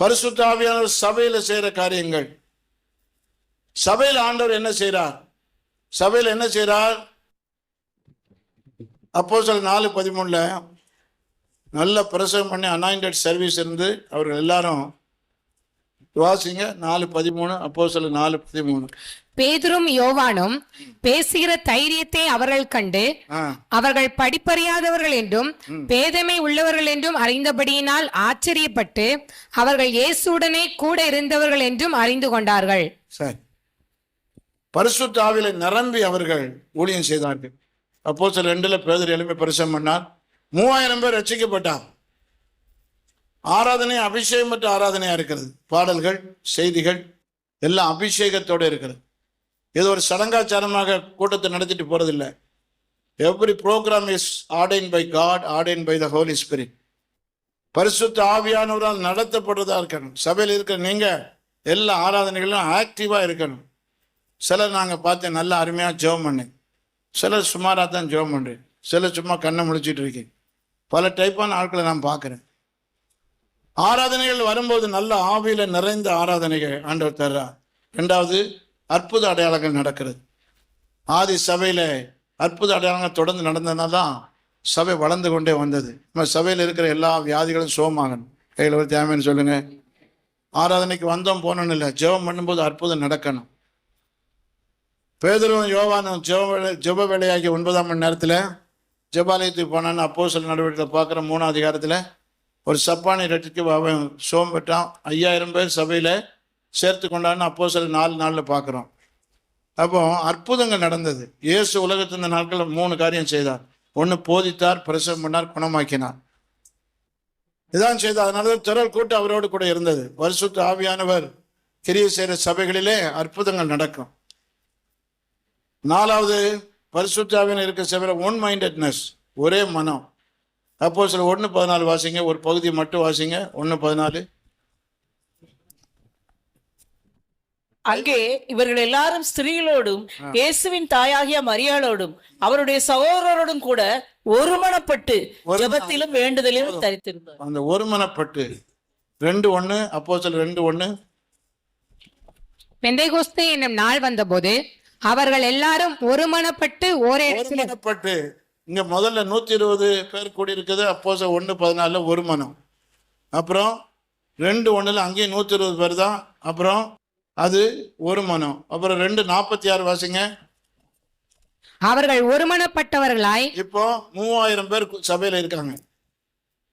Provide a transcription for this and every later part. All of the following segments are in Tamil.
பரிசுத்தாவியானவர் சபையில் செய்கிற காரியங்கள். சபையில் ஆண்டவர் என்ன செய்கிறார் சபையில் என்ன செய்கிறார் அப்போ சில நாலு பதிமூணில் நல்ல பிரசவம் பண்ணி அனாயிண்டட் சர்வீஸ் இருந்து அவர்கள் எல்லாரும் வாசிங்க. நாலு பதிமூணு அப்போ சில நாலு பதிமூணு. பேதுரும் யோவானும் பேசுகிற தைரியத்தை அவர்கள் கண்டு அவர்கள் படிப்பறியாதவர்கள் என்றும் பேதமை உள்ளவர்கள் என்றும் அறிந்தபடியினால் ஆச்சரியப்பட்டு அவர்கள் இயேசுடனே கூட இருந்தவர்கள் என்றும் அறிந்து கொண்டார்கள். சரி. பரிசுத்த ஆவியில நிரம்பி அவர்கள் ஊழியம் செய்தார்கள். அப்போ சில ரெண்டுல பேதர் எலும்பி பரிசம் பண்ணார். மூவாயிரம் பேர் ரட்சிக்கப்பட்டார். ஆராதனை அபிஷேகம் பெற்ற ஆராதனையா இருக்கிறது. பாடல்கள் செய்திகள் எல்லாம் அபிஷேகத்தோட இருக்கிறது. இது ஒரு சடங்காச்சாரமாக கூட்டத்தை நடத்திட்டு போறதில்ல. Every programme is ordain by God ordain by the Holy Spirit பரிசுத்த ஆவியானவரால் நடத்தப்படுறதா இருக்கணும். சபையில் இருக்கிற நீங்கள் எல்லா ஆராதனைகளும் ஆக்டிவாக இருக்கணும். சிலர் நாங்கள் பார்த்து நல்லா அருமையாக ஜெபம் பண்ணேன் சிலர் சுமாராக தான் ஜெபம் பண்ணுறேன் சிலர் சும்மா கண்ணை முடிச்சிட்டு இருக்கேன். பல டைப்பான ஆட்களை நான் பார்க்குறேன். ஆராதனைகள் வரும்போது நல்ல ஆவியில் நிறைந்த ஆராதனைகள் ஆண்டவர் தர்றார் ரெண்டாவது அற்புத அடையாளங்கள் நடக்கிறது. ஆதி சபையில் அற்புத அடையாளங்கள் தொடர்ந்து நடந்ததுனால தான் சபை வளர்ந்து கொண்டே வந்தது. நம்ம சபையில் இருக்கிற எல்லா வியாதிகளும் சுகமாகணும். கையில் ஒரு தேவைன்னு சொல்லுங்கள் ஆராதனைக்கு வந்தோம் போனோன்னு இல்லை. ஜெபம் பண்ணும்போது அற்புதம் நடக்கணும். பேதரும் யோவானும் ஜெப வேலை ஜெப வேலையாகி ஒன்பதாம் மணி நேரத்தில் ஜெபாலயத்துக்கு போனான்னு அப்போ சில நடவடிக்கையில் பார்க்குற மூணாம் அதிகாரத்தில் ஒரு சப்பானி ரெட்டிக்கு அவன் சோம் பெற்றான் ஐயாயிரம் பேர் சபையில் சேர்த்து கொண்டான்னு அப்போ சில நாலு நாளில் பார்க்குறோம். அப்போ அற்புதங்கள் நடந்தது. இயேசு உலகத்து இந்த நாட்களில் மூணு காரியம் செய்தார். ஒன்று போதித்தார் பிரசவம் பண்ணார் குணமாக்கினார். இதான் செய்தார். அதனால தான் திரள் கூட்டம் அவரோடு கூட இருந்தது. வருஷத்து ஆவியானவர் கிரியை செய்கிற சபைகளிலே அற்புதங்கள் நடக்கும். நாலாவது பரிசுத்தாவின் இருக்க சபையில் ஒன் மைண்டட்னஸ் ஒரே மனம். அப்போ சில ஒன்று பதினாலு வாசிங்க ஒரு பகுதி மட்டும் வாசிங்க ஒன்று பதினாலு. அங்கே இவர்கள் எல்லாரும் ஸ்திரீகளோடும் இயேசுவின் தாயாகிய மரியாளோடும் அவருடைய சகோதரரோடும் கூட ஒருமனப்பட்டு ஜெபத்திலும் வேண்டுதலிலும் தரித்திருந்தார். அந்த ஒருமனப்பட்டு. ரெண்டு ஒன்று அப்போ சில ரெண்டு ஒன்று பெந்தைகோஸ்தே என்னும் நாள் வந்தபோது அவர்கள் எல்லாரும் ஒருமனப்பட்டு ஒரே இடத்தில் ஒருமனப்பட்டு. இங்க முதல்ல நூத்தி இருபது பேர் கூடி இருக்குது அப்போ ஒன்று பதினாலில் ஒரு மனம் அப்புறம் ரெண்டு ஒண்ணுல அங்கேயும் நூத்தி இருபது பேர் தான். அப்புறம் அது ஒரு மனம். அப்புறம் ரெண்டு நாற்பத்தி ஆறு வாசிங்க. அவர்கள் ஒருமனப்பட்டவர்களாய். இப்போ மூவாயிரம் பேர் சபையில இருக்காங்க.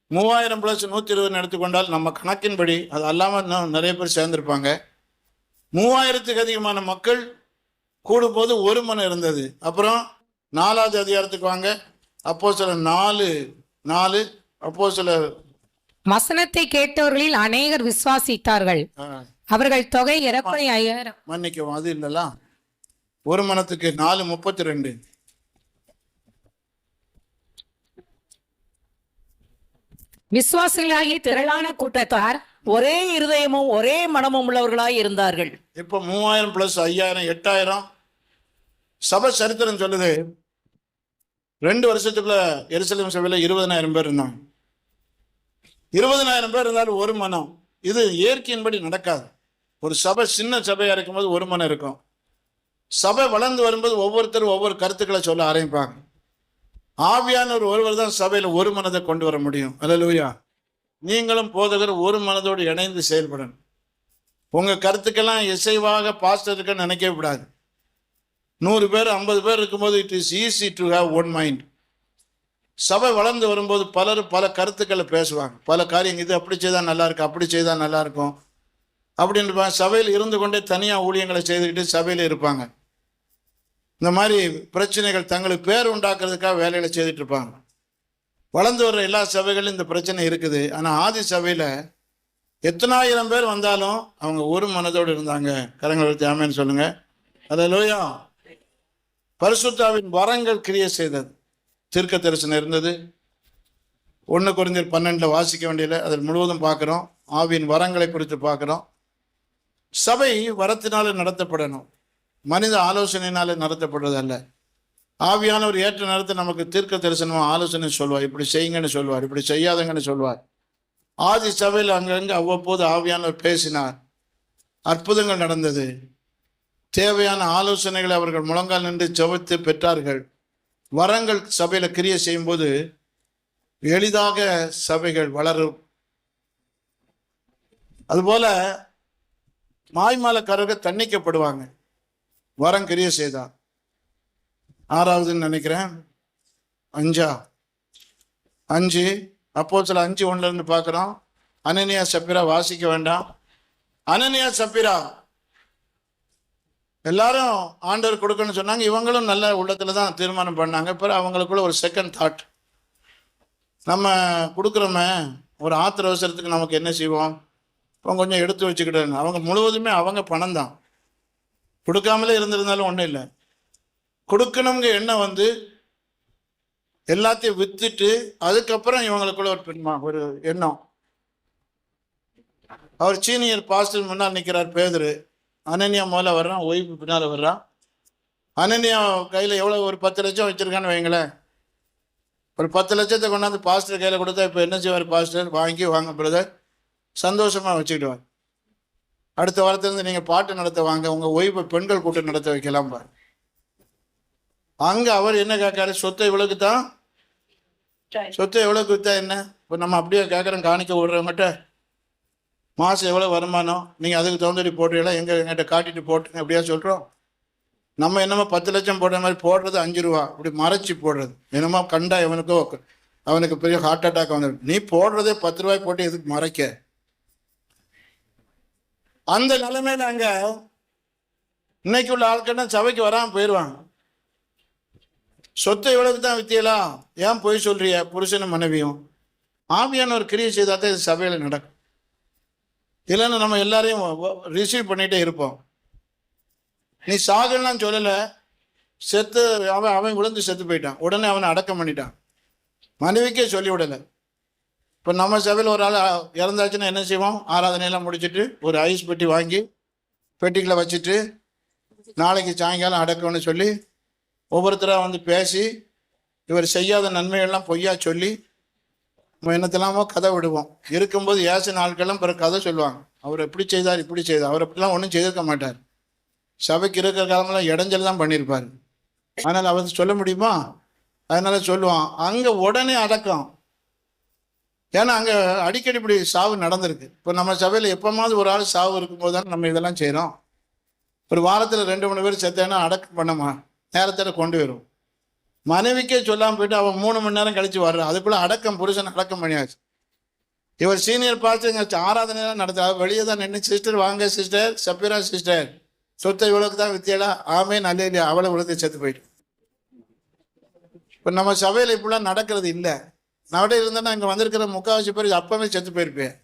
மூவாயிரம் பிளஸ் நூத்தி இருபது எடுத்துக்கொண்டால் நம்ம கணக்கின்படி அது அல்லாம இன்னும் நிறைய பேர் சேர்ந்திருப்பாங்க. மூவாயிரத்துக்கு அதிகமான மக்கள் கூடும்போது ஒரு மனம் இருந்தது. அப்புறம் நாலாவது அதிகாரத்துக்கு வாங்க. அப்போ சில நாலு நாலு அப்போ சில வசனத்தை கேட்டவர்களில் அநேகர் விசுவாசித்தார்கள். அவர்கள் தொகை இறக்குறை ஐயாயிரம். மன்னிக்கவும் அது இல்லைல்ல. ஒரு மனத்துக்கு நாலு முப்பத்தி ரெண்டு விசுவாசிகளாகிய திரளான கூட்டத்தார் ஒரே இருதயமும் ஒரே மனமும் உள்ளவர்களாய் இருந்தார்கள். இப்போ மூவாயிரம் பிளஸ் ஐயாயிரம் எட்டாயிரம். சபை சரித்திரம் சொல்லுது. ரெண்டு வருஷத்துக்குள்ள எருசலேம் சபையில் இருபதனாயிரம் பேர் இருந்தாங்க. இருபதனாயிரம் பேர் இருந்தாலும் ஒரு மனம். இது இயற்கையின்படி நடக்காது. ஒரு சபை சின்ன சபையாக இருக்கும்போது ஒரு மனம் இருக்கும். சபை வளர்ந்து வரும்போது ஒவ்வொருத்தரும் ஒவ்வொரு கருத்துக்களை சொல்ல ஆரம்பிப்பாங்க. ஆவியானவர் ஒருவர் தான் சபையில் ஒரு மனதை கொண்டு வர முடியும். அல்லேலூயா. நீங்களும் போதகர் ஒரு மனதோடு இணைந்து செயல்படணும். உங்கள் கருத்துக்கெல்லாம் இசைவாக பாஸ்டர் இருக்க நினைக்கவே கூடாது. நூறு பேர் ஐம்பது பேர் இருக்கும்போது it is easy to have one mind சபை வளர்ந்து வரும்போது பலர் பல கருத்துக்களை பேசுவாங்க. பல காரியங்கள் இது அப்படி செய்தால் நல்லா இருக்கும் அப்படி செய்தால் நல்லா இருக்கும் அப்படின்னு சபையில் இருந்து கொண்டே தனியாக ஊழியங்களை செய்துக்கிட்டு சபையில் இருப்பாங்க. இந்த மாதிரி பிரச்சனைகள் தங்களுக்கு பேர் உண்டாக்குறதுக்காக வேலைகளை செய்துட்டு இருப்பாங்க. வளர்ந்து வர்ற எல்லா சபைகளும் இந்த பிரச்சனை இருக்குது. ஆனால் ஆதி சபையில் எத்தனாயிரம் பேர் வந்தாலும் அவங்க ஒரு மனதோடு இருந்தாங்க. கரங்களை வச்சு ஆமேன்னு சொல்லுங்க. அதை லோயம் பரிசுத்தாவின் வரங்கள் கிரியை செய்தது. தீர்க்க தரிசனம் இருந்தது ஒன்று குறைஞ்சர் பன்னெண்டில் வாசிக்க வேண்டியதில்லை. அதில் முழுவதும் பார்க்குறோம். ஆவியின் வரங்களை குறித்து பார்க்குறோம். சபை வரத்தினால நடத்தப்படணும். மனித ஆலோசனையினால நடத்தப்படுறது அல்ல. ஆவியானவர் ஏற்ற நேரத்தை நமக்கு தீர்க்க தரிசனமாக ஆலோசனை சொல்வார். இப்படி செய்யுங்கன்னு சொல்வார். இப்படி செய்யாதங்கன்னு சொல்வார். ஆதி சபையில் அங்கங்கே அவ்வப்போது ஆவியானவர் பேசினார். அற்புதங்கள் நடந்தது. தேவையான ஆலோசனைகளை அவர்கள் முழங்கால் நின்று செவத்து பெற்றார்கள். வரங்கள் சபையில் கிரியை செய்யும்போது எளிதாக சபைகள் வளரும். அதுபோல மாய்மாலக்காரர்கள் தண்டிக்கப்படுவாங்க. வரம் கிரியை செய்தார் ஆறாவதுன்னு நினைக்கிறேன். அஞ்சா. அஞ்சு. அப்போ சில அஞ்சு ஒன்றுலேருந்து பார்க்குறோம். அனனியா சப்பிரா வாசிக்க வேண்டாம். அனனியா சப்பிரா எல்லாரும் ஆண்டவர் கொடுக்கணும்னு சொன்னாங்க. இவங்களும் நல்ல உள்ளத்துல தான் தீர்மானம் பண்ணாங்க. பிறகு அவங்களுக்குள்ள ஒரு செகண்ட் தாட் நம்ம கொடுக்குறோமே ஒரு ஆத்திர அவசரத்துக்கு நமக்கு என்ன செய்வோம்? அவங்க கொஞ்சம் எடுத்து வச்சுக்கிட்டாங்க அவங்க முழுவதுமே அவங்க பணம் தான். கொடுக்காமலே இருந்திருந்தாலும் ஒன்றும் இல்லை. கொடுக்கணுங்க எண்ணம் வந்து எல்லாத்தையும் வித்துட்டு அதுக்கப்புறம் இவங்களுக்குள்ள ஒரு பெண்மா ஒரு எண்ணம். அவர் சீனியர் பாஸ்டர் முன்னால் நிற்கிறார் பேதரு. அனன்யா முதல்ல வர்றான் ஒய்ஃபு பின்னால் வர்றான். அனன்யா கையில் எவ்வளோ ஒரு பத்து லட்சம் வச்சுருக்கான்னு வைங்களேன். ஒரு பத்து லட்சத்தை கொண்டாந்து பாஸ்டர் கையில் கொடுத்தா இப்போ என்ன செய்வார் பாஸ்டர்? வாங்கி வாங்க பிரதர் சந்தோஷமாக வச்சுக்கிடுவார். அடுத்த வாரத்திலிருந்து நீங்கள் பாட்டு நடத்த வாங்க உங்கள் ஒய்ஃபை பெண்கள் கூட்டம் நடத்த வைக்கலாம் பாரு. அங்கே அவர் என்ன கேட்காரு? சொத்தை இவ்வளவுக்கு தான் சொத்தை எவ்வளோக்கு வித்தா என்ன? இப்போ நம்ம அப்படியே கேட்குறோம் காணிக்க விடுறவங்ககிட்ட மாதம் எவ்வளோ வருமானம்? நீங்கள் அதுக்கு தகுந்தடி போடுறீங்களா? எங்கே எங்கிட்ட காட்டிட்டு போட்டுங்க அப்படியா சொல்கிறோம் நம்ம என்னமோ பத்து லட்சம் போடுற மாதிரி போடுறது அஞ்சு ரூபா. இப்படி மறைச்சி போடுறது. என்னமோ கண்டா எவனுக்கோ அவனுக்கு பெரிய ஹார்ட் அட்டாக் வந்துடும் நீ போடுறதே பத்து ரூபாய் போட்டு எதுக்கு மறைக்க? அந்த நிலைமையில அங்க இன்னைக்கு உள்ள ஆட்கள்னா சபைக்கு வராமல் போயிடுவாங்க சொத்தை இவ்வளவுக்கு தான் வித்தியலா ஏன் போய் சொல்றிய புருஷனும் மனைவியும். ஆவியான ஒரு கிரியை செய்தால் தான் இது சபையில் நடக்கும். இல்லைன்னா நம்ம எல்லாரையும் ரிசீவ் பண்ணிகிட்டே இருப்போம். நீ சாகலாம் சொல்லலை. செத்து அவன் அவன் விழுந்து செத்து போயிட்டான். உடனே அவனை அடக்கம் பண்ணிட்டான். மனைவிக்கே சொல்லி விடலை. இப்போ நம்ம சபையில் ஒரு ஆள் இறந்தாச்சுன்னா என்ன செய்வோம்? ஆராதனையெல்லாம் முடிச்சுட்டு ஒரு ஐஸ் பெட்டி வாங்கி பெட்டிகளை வச்சுட்டு நாளைக்கு சாயங்காலம் அடக்கம்னு சொல்லி ஒவ்வொருத்தராக வந்து பேசி இவர் செய்யாத நன்மைகள்லாம் பொய்யா சொல்லி நம்ம என்னத்தெல்லாமோ கதை விடுவோம். இருக்கும்போது ஏசு நாட்கள்லாம் பிற கதை சொல்லுவாங்க. அவர் எப்படி செய்தார் இப்படி செய்தார். அவர் அப்படிலாம் ஒன்றும் செய்திருக்க மாட்டார். சபைக்கு இருக்கிற காலமெல்லாம் இடைஞ்சல் தான் பண்ணியிருப்பார். ஆனால் அவர் சொல்ல முடியுமா? அதனால சொல்லுவான். அங்கே உடனே அடக்கம். ஏன்னா அங்கே அடிக்கடி இப்படி சாவு நடந்திருக்கு. இப்போ நம்ம சபையில் எப்போமாவது ஒரு ஆள் சாவு இருக்கும்போது தான் நம்ம இதெல்லாம் செய்கிறோம் ஒரு வாரத்தில் ரெண்டு மூணு பேர் செத்தேன்னா அடக்கம் பண்ணமா? நேரத்தில் கொண்டு வரும் மனைவிக்கே சொல்லாமல் போயிட்டு அவன் மூணு மணி நேரம் கழிச்சு வர்றான் அதுக்குள்ள அடக்கம் புருஷன் அடக்கம் பண்ணியாச்சு. இவர் சீனியர் பார்த்து ஆராதனையெல்லாம் நடத்த வெளியே தான் நின்று சிஸ்டர் வாங்க சிஸ்டர் சப்பிரா சிஸ்டர் சொத்தை இவ்வளவுக்கு தான் வித்தியாலா ஆமே நல்ல இல்லையா அவளை விழுந்து செத்து போயிட்டு இப்போ நம்ம சபையில் இப்படிலாம் நடக்கிறது இல்லை. நவட இருந்தேன்னா இங்கே வந்திருக்கிற முக்காவாசி பேர் அப்பவே செத்து போயிருப்பேன்.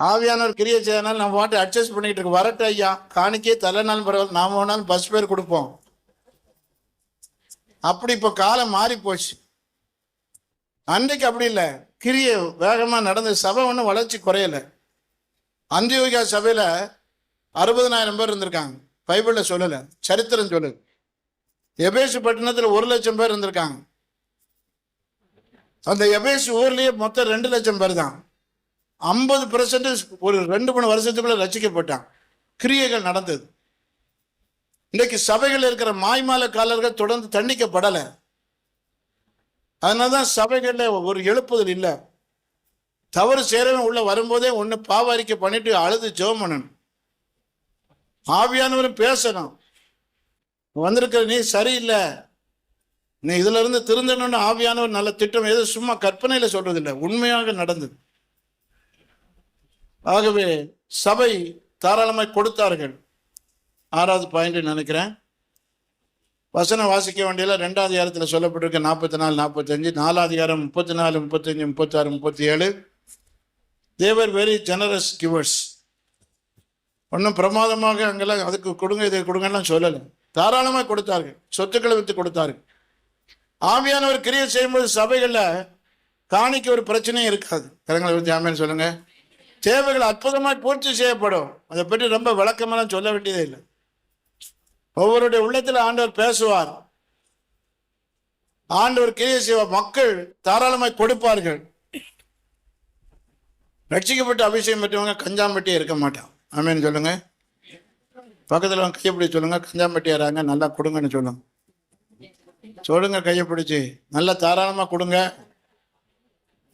ஆவியானவர் கிரியை செய்யனால நம்ம வாட்டி அட்ஜஸ்ட் பண்ணிக்கிட்டு இருக்கு வரட்டும் ஐயா. காணிக்கே தலைநாள் பரவாயில்ல. நாம வேணாலும் பஸ் பேர் கொடுப்போம். அப்படி இப்போ காலம் மாறி போச்சு. அன்றைக்கு அப்படி இல்லை. கிரியை வேகமாக நடந்த சபை ஒன்றும் வளர்ச்சி குறையலை. அந்தியோகியா சபையில் அறுபதனாயிரம் பேர் இருந்திருக்காங்க. பைபிளில் சொல்லலை சரித்திரம் சொல்லுது எபேசு பட்டினத்தில் ஒரு லட்சம் பேர் இருந்திருக்காங்க. அந்த எபேசு ஊர்லேயே மொத்தம் ரெண்டு லட்சம் பேர் தான். ஐம்பது பெர்சன்டேஜ் ஒரு ரெண்டு மூணு வருஷத்துக்குள்ளே ரசிக்கப்பட்டான் கிரியைகள் நடந்தது. இன்றைக்கு சபைகள் இருக்கிற மாய்மாலக்காரர்கள் தொடர்ந்து தண்டிக்கப்படலை. அதனால தான் சபைகளில் ஒரு எழுப்புதல் இல்லை. தவறு சேரவன் உள்ள வரும்போதே ஒன்று பாவாரிக்கை பண்ணிட்டு அழுது ஜோமனன் பண்ணணும் ஆவியானவரும் பேசணும். வந்திருக்கிற நீ சரியில்லை. நீ இதுல இருந்து திருந்தணும்னு ஆவியானவர் நல்ல திட்டம் ஏதோ சும்மா கற்பனையில சொல்றது இல்லை உண்மையாக நடந்தது. ஆகவே சபை தாராளமாய் கொடுத்தார்கள். ஆறாவது பாயிண்ட் நினைக்கிறேன். வசனம் வாசிக்க வேண்டியல ரெண்டாவது அதிகாரத்தில் சொல்லப்பட்டிருக்க நாற்பத்தி நாலு நாற்பத்தஞ்சு நாலாவது அதிகாரம் முப்பத்தி நாலு முப்பத்தஞ்சு முப்பத்தாறு முப்பத்தி ஏழு தேவர் வெரி ஜெனரஸ் கிவர்ஸ் ஒன்றும் பிரமாதமாக அங்கெல்லாம் அதுக்கு கொடுங்க இதை கொடுங்கலாம் சொல்லலை. தாராளமாக கொடுத்தார்கள். சொத்துக்களை வித்து கொடுத்தார்கள். ஆவியானவர் கிரியை செய்யும்போது சபைகளில் காணிக்க ஒரு பிரச்சனையும் இருக்காது. கரங்களை பற்றி ஆமியான்னு சொல்லுங்கள் தேவைகள் அற்புதமாக பூர்த்தி செய்யப்படும். அதை பற்றி ரொம்ப விளக்கமெல்லாம் சொல்ல வேண்டியதே இல்லை. ஒவ்வொருடைய உள்ளத்தில் ஆண்டவர் பேசுவார். ஆண்டவர் கிரியை செய்வார் மக்கள் தாராளமாய் கொடுப்பார்கள். ரட்சிக்கப்பட்ட அபிஷேகம் பெற்றவங்க கஞ்சாம்பட்டியே இருக்க மாட்டான். ஆமேன்னு சொல்லுங்க. பக்கத்தில் கையப்பிடி சொல்லுங்க. கஞ்சாம்பட்டி ஏறாங்க நல்லா கொடுங்கன்னு சொல்லுங்க சொல்லுங்க கையை பிடிச்சி. நல்லா தாராளமாக கொடுங்க.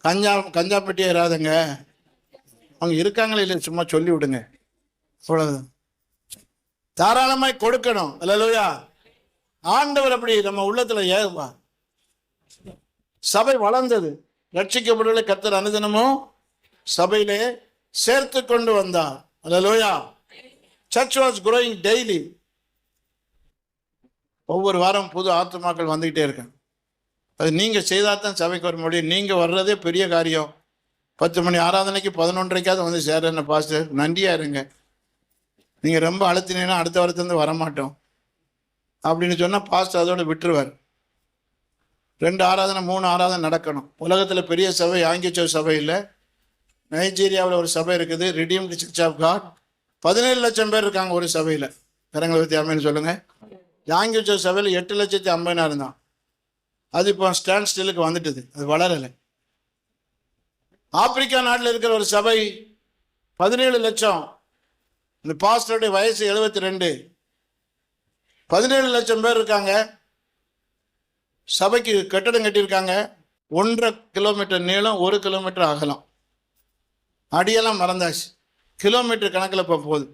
கஞ்சா கஞ்சாம்பட்டி ஏறாதுங்க அவங்க இருக்காங்களே இல்லை சும்மா சொல்லி விடுங்க அவ்வளோதான் தாராளமாய் கொடுக்கணும். இல்லையா ஆண்டவர் அப்படி நம்ம உள்ளத்துல ஏவா சபை வளர்ந்தது. ரட்சிக்கப்படுவதை கத்தர் அனுதினமும் சபையிலே சேர்த்து கொண்டு வந்தார். அல்லையா சர்ச் வாஸ் குரோயிங் டெய்லி ஒவ்வொரு வாரம் புது ஆத்துமாக்கள் வந்துகிட்டே இருக்காங்க அது நீங்கள் செய்தால் தான் சபைக்கு வர முடியும். நீங்கள் வர்றதே பெரிய காரியம். பத்து மணி ஆராதனைக்கு பதினொன்றைக்காவது வந்து சேரன்னு பாஸ்டர். நன்றியா இருங்க. நீங்கள் ரொம்ப அழுத்தினீங்கன்னா அடுத்த வாரத்துலேருந்து வரமாட்டோம். அப்படின்னு சொன்னால் பாஸ்டர் அதோட விட்டுருவார். ரெண்டு ஆராதனை மூணு ஆராதனை நடக்கணும். உலகத்தில் பெரிய சபை ஆங்கிச்சோ சபை இல்லை. நைஜீரியாவில் ஒரு சபை இருக்குது ரிடீம்டு சர்ச் ஆஃப் காட் பதினேழு லட்சம் பேர் இருக்காங்க ஒரு சபையில். கரங்களை பற்றி அம்மன்னு சொல்லுங்கள் யாங்கிச்சோ சபையில் எட்டு லட்சத்தி ஐம்பதினாயிரம் தான். அது இப்போ ஸ்டாண்ட் ஸ்டில்லுக்கு வந்துட்டுது. அது வளரலை. ஆப்பிரிக்கா நாட்டில் இருக்கிற ஒரு சபை பதினேழு லட்சம். இந்த பாஸ்டருடைய வயசு எழுபத்தி ரெண்டு பதினேழு லட்சம் பேர் இருக்காங்க. சபைக்கு கட்டடம் கட்டியிருக்காங்க. ஒன்றரை கிலோமீட்டர் நீளம் ஒரு கிலோமீட்டர் அகலம். அடியெல்லாம் மறந்தாச்சு. கிலோமீட்டர் கணக்கில் இப்போ போகுது.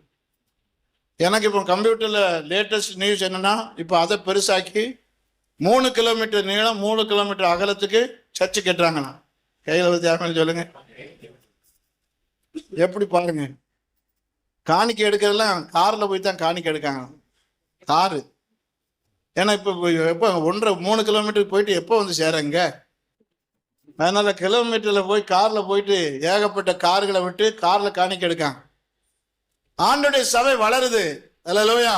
எனக்கு இப்போ கம்ப்யூட்டரில் லேட்டஸ்ட் நியூஸ் என்னென்னா இப்போ அதை பெருசாக்கி மூணு கிலோமீட்டர் நீளம் மூணு கிலோமீட்டர் அகலத்துக்கு சர்ச்சு கட்டுறாங்கண்ணா கையில் வச்சு யாருமே சொல்லுங்க. எப்படி பாருங்க. காணிக்கை எடுக்கிறதெல்லாம் காரில் போய் தான் காணிக்கை எடுக்காங்க. காரு. ஏன்னா இப்போ எப்போ ஒன்றரை மூணு கிலோமீட்டருக்கு போயிட்டு எப்போ வந்து சேரங்க அதனால் கிலோமீட்டரில் போய் காரில் போயிட்டு ஏகப்பட்ட கார்களை விட்டு காரில் காணிக்கை எடுக்காங்க. ஆண்டுடைய சபை வளருது. அல்லையா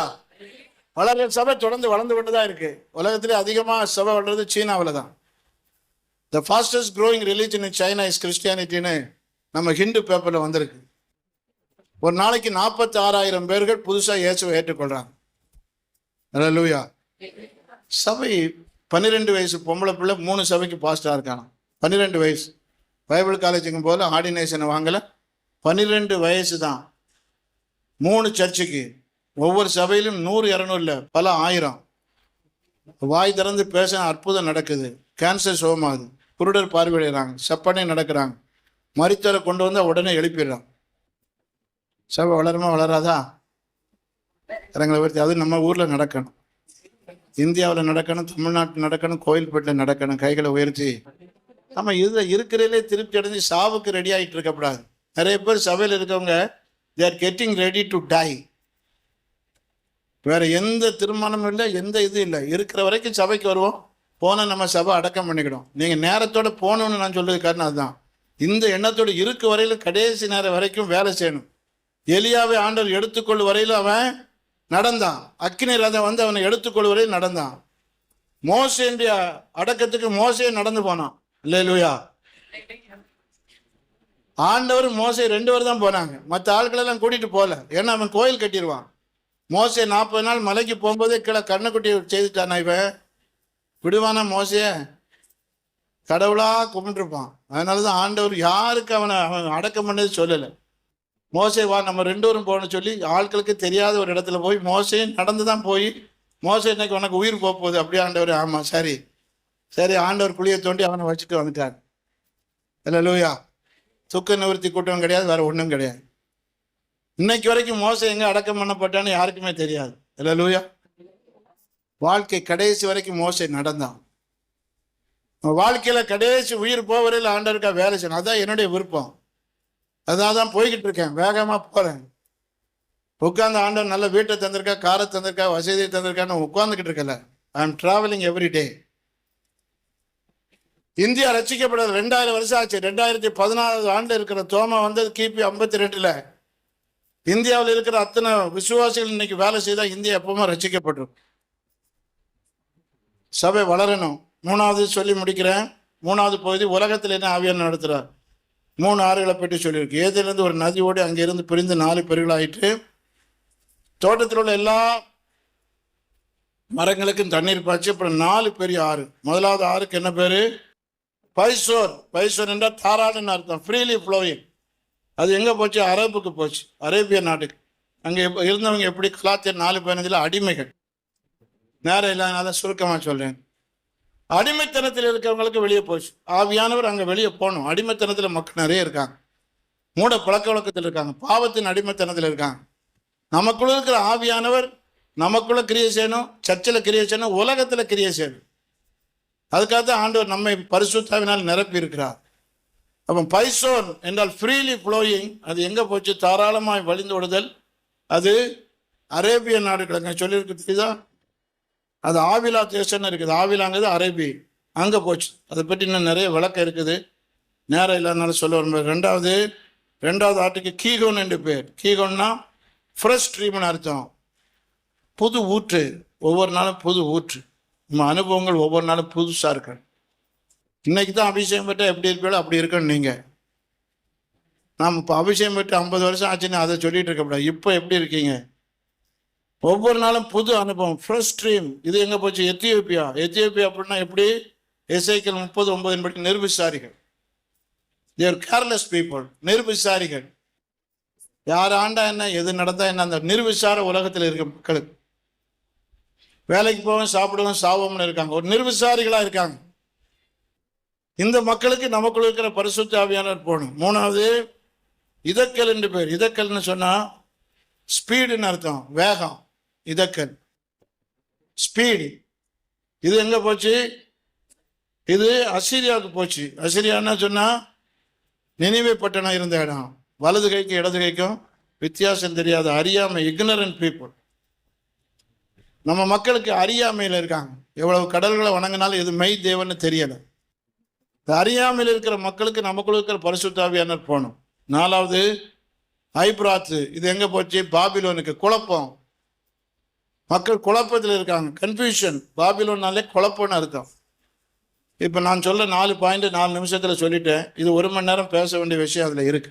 வளர்கிற சபை தொடர்ந்து வளர்ந்து கொண்டு தான் இருக்குது உலகத்திலே அதிகமாக சபை வளர்றது சீனாவில் தான். The fastest growing religion in China is கிறிஸ்டியானிட்டின்னு நம்ம ஹிந்து பேப்பரில் வந்திருக்கு. ஒரு நாளைக்கு நாற்பத்தி ஆறாயிரம் பேர்கள் புதுசாக இயேசுவை ஏற்றுக்கொள்கிறாங்க லூயா சபை பன்னிரெண்டு வயசு பொம்பளை பிள்ளை மூணு சபைக்கு பாஸ்டாக இருக்கானா பன்னிரெண்டு வயசு. பைபிள் காலேஜுக்கும் போல ஆர்டினேஷனை வாங்கலை. பன்னிரெண்டு வயசு தான். மூணு சர்ச்சுக்கு. ஒவ்வொரு சபையிலும் நூறு இரநூறு இல்லை பல ஆயிரம். வாய் திறந்து பேச அற்புதம் நடக்குது. கேன்சர் சுகமாகுது. குருடர் பார்வையிடுறாங்க. செப்பனே நடக்கிறாங்க. மறித்தரை கொண்டு வந்தால் உடனே எழுப்பிடுறாங்க. சபை வளருமா வளராதா? இடங்களை பற்றி அதுவும் நம்ம ஊரில் நடக்கணும். இந்தியாவில் நடக்கணும் தமிழ்நாட்டில் நடக்கணும் கோயில்பேட்டில் நடக்கணும் கைகளை உயர்த்தி. நம்ம இதில் இருக்கிறதுலே திருப்தி அடைஞ்சு சாவுக்கு ரெடி ஆகிட்டு இருக்கக்கூடாது நிறைய பேர் சபையில் இருக்கவங்க they are getting ready to die வேற எந்த திருமணமும் இல்லை எந்த இது இல்லை. இருக்கிற வரைக்கும் சபைக்கு வருவோம். போனால் நம்ம சபை அடக்கம் பண்ணிக்கிடும். நீங்கள் நேரத்தோட போகணும்னு நான் சொல்றது காரணம் அதுதான். இந்த எண்ணத்தோட இருக்க வரையிலும் கடைசி நேரம் வரைக்கும் வேலை செய்யணும். எலியாவை ஆண்டவர் எடுத்துக்கொள்ளும் வரையில் அவன் நடந்தான். அக்கினி ரதம் வந்து அவனை எடுத்துக்கொள்ளும் வரையில் நடந்தான் மோசேண்டிய அடக்கத்துக்கு மோசே நடந்து போனான். இல்லை லூயா ஆண்டவர் மோசை ரெண்டு பேர் தான் போனாங்க. மற்ற ஆட்களெல்லாம் கூட்டிட்டு போகல. ஏன்னா அவன் கோயில் கட்டிடுவான். மோசை நாற்பது நாள் மலைக்கு போகும்போதே கீழே கண்ணுக்குட்டி செய்துட்டானா இவன்? விடுவானா மோசைய கடவுளாக கும்பிட்டுருப்பான். அதனால தான் ஆண்டவர் யாருக்கு அவனை அவன் அடக்கம் பண்ணது சொல்லலை. மோசே வா நம்ம ரெண்டு பேரும் போகணும்னு சொல்லி ஆட்களுக்கு தெரியாத ஒரு இடத்துல போய் மோசே நடந்து தான் போய் மோசை இன்னைக்கு உனக்கு உயிர் போக போகுது. அப்படியே ஆண்டவர் ஆமாம் சரி. சரி ஆண்டவர் குழியை தோண்டி அவனை வச்சுட்டு வந்துட்டார். இல்லை லூயா துக்க நிவர்த்தி கூட்டம் கிடையாது வேறு ஒன்றும் கிடையாது. இன்னைக்கு வரைக்கும் மோசம் எங்கே அடக்கம் பண்ணப்பட்டான்னு யாருக்குமே தெரியாது. இல்லை லூயா வாழ்க்கை கடைசி வரைக்கும் மோசை நடந்தான். வாழ்க்கையில் கடைசி உயிர் போவரையில் ஆண்டவருக்கா வேலை செய்யணும். அதான் என்னுடைய விருப்பம். அதான் தான் போய்கிட்டு இருக்கேன் வேகமாக போகிறேன் உட்காந்து ஆண்டவன் நல்ல வீட்டை தந்திருக்கா காரை தந்திருக்கா வசதியை தந்திருக்கான்னு உட்காந்துக்கிட்டு இருக்கல. I am travelling every day India ரசிக்கப்படாது. ரெண்டாயிரம் வருஷம் ஆச்சு. ரெண்டாயிரத்தி பதினாறு ஆண்டு இருக்கிற தோமா வந்தது கிபி ஐம்பத்தி ரெண்டில் இந்தியாவில் இருக்கிற அத்தனை விசுவாசிகள் இன்னைக்கு வேலை செய்தால் இந்தியா எப்பவுமே ரசிக்கப்பட்டிருக்கும் சபை வளரணும். மூணாவது சொல்லி முடிக்கிறேன். மூணாவது பகுதி உலகத்தில் என்ன ஆவியன் நடத்துகிறார் மூணு ஆறுகளை பற்றி சொல்லியிருக்கு. ஏதிலிருந்து ஒரு நதி ஓடி அங்கேருந்து பிரிந்து நாலு பெருகளாயிட்டு தோட்டத்தில் உள்ள எல்லா மரங்களுக்கும் தண்ணீர் பாய்ச்சி அப்புறம் நாலு பெரிய ஆறு. முதலாவது ஆறுக்கு என்ன பேர்? பைசோர். பைசோர் என்றால் தாராளன்னு அர்த்தம். ஃப்ரீலி ஃப்ளோயிங் அது எங்கே போச்சு? அரபுக்கு போச்சு. அரேபிய நாட்டுக்கு அங்கே இருந்தவங்க எப்படி கலாத்திய நாலு பதினஞ்சில் அடிமைகள். நேரம் இல்லாதனால சுருக்கமாக சொல்கிறேன் அடிமைத்தனத்தில் இருக்கிறவங்களுக்கு வெளியே போச்சு. ஆவியானவர் அங்கே வெளியே போகணும் அடிமைத்தனத்தில் மக்கள் நிறைய இருக்காங்க. மூட பழக்க வழக்கத்தில் இருக்காங்க. பாவத்தின் அடிமைத்தனத்தில் இருக்காங்க. நமக்குள்ள இருக்கிற ஆவியானவர் நமக்குள்ள கிரியை செய்யணும். சர்ச்சில் கிரியை செய்யணும். உலகத்தில் கிரியை செய்யணும். அதுக்காக தான் ஆண்டவர் நம்மை பரிசுத்தாவினால் நிரப்பி இருக்கிறார். அப்போ பைசோன் என்றால் ஃப்ரீலி ஃப்ளோயிங் அது எங்கே போச்சு? தாராளமாய் வழிந்து விடுதல் அது அரேபிய நாடுகளுங்க சொல்லியிருக்கு தெரியுதா? அது ஆவிலா தேசம்னு இருக்குது. ஆவிலாங்கிறது அரேபி. அங்கே போச்சு. அதை பற்றி இன்னும் நிறைய விளக்கம் இருக்குது. நேரம் இல்லைனாலும் சொல்ல வரும் ரெண்டாவது ரெண்டாவது ஆட்டுக்கு கீகோன் என்று பேர். கீகோன்னா ஃப்ரெஷ் ட்ரீம்னு அர்த்தம். புது ஊற்று. ஒவ்வொரு நாளும் புது ஊற்று. நம்ம அனுபவங்கள் ஒவ்வொரு நாளும் புதுசாக இருக்கு. இன்னைக்கு தான் அபிஷேகம் பெற்ற எப்படி இருப்பீங்களோ அப்படி இருக்கணும் நீங்கள் நாம் இப்போ அபிஷேகம் பெற்று ஐம்பது வருஷம் ஆச்சுன்னு அதை சொல்லிகிட்டு இருக்கக்கூடாது இப்போ எப்படி இருக்கீங்க? ஒவ்வொரு நாளும் புது அனுபவம். ஃப்ரெஷ் ஸ்ட்ரீம் இது எங்கே போச்சு? எத்தியோப்பியா. எத்தியோப்பியா அப்படின்னா எப்படி? இசைக்கல் முப்பது ஒன்பதின் படி நிர்விசாரிகள். தேர் கேர்லெஸ் பீப்புள் நிர்விசாரிகள். யார் ஆண்டா என்ன எது நடந்தால் என்ன அந்த நிர்விசார உலகத்தில் இருக்க மக்களுக்கு வேலைக்கு போவோம் சாப்பிடுவோம் சாவோம்னு இருக்காங்க. ஒரு நிர்விசாரிகளாக இருக்காங்க. இந்த மக்களுக்கு நமக்குள் இருக்கிற பரிசுத்த ஆவியானவர் போகணும். மூணாவது இதக்கல் என்று பேர். இதக்கல்னு சொன்னால் ஸ்பீடுன்னு அர்த்தம். வேகம். இதக்கன். ஸ்பீடு இது எங்க போச்சு? இது அசிரியாவுக்கு போச்சு. அசிரியான்னா சொன்னா நினைவே பட்டணம் இருந்த இடம். வலது கைக்கும் இடது கைக்கும் வித்தியாசம் தெரியாத அறியாமை இக்னரண்ட் பீப்புள் நம்ம மக்களுக்கு அறியாமையில் இருக்காங்க. எவ்வளவு கடல்களை வணங்கினாலும் இது மெய் தேவன்னு தெரியலை. இந்த அறியாமையில் இருக்கிற மக்களுக்கு நமக்குள்ள இருக்கிற பரிசுத்தாவியானர் போகணும். நாலாவது ஐப்ராத்து. இது எங்கே போச்சு? பாபிலோனுக்கு. குழப்பம். மக்கள் குழப்பத்தில் இருக்காங்க. கன்ஃபியூஷன் பாபிலோன்னாலே குழப்பம்னு அர்த்தம். இப்போ நான் சொல்ல நாலு பாயிண்ட் நாலு நிமிஷத்தில் சொல்லிட்டேன். இது ஒரு மணி நேரம் பேச வேண்டிய விஷயம் அதில் இருக்கு.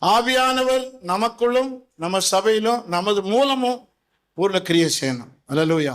ஆவியானவர் நமக்குள்ளும் நம்ம சபையிலும் நமது மூலமும் பூர்ண கிரியை செய்யணும் அல்லேலூயா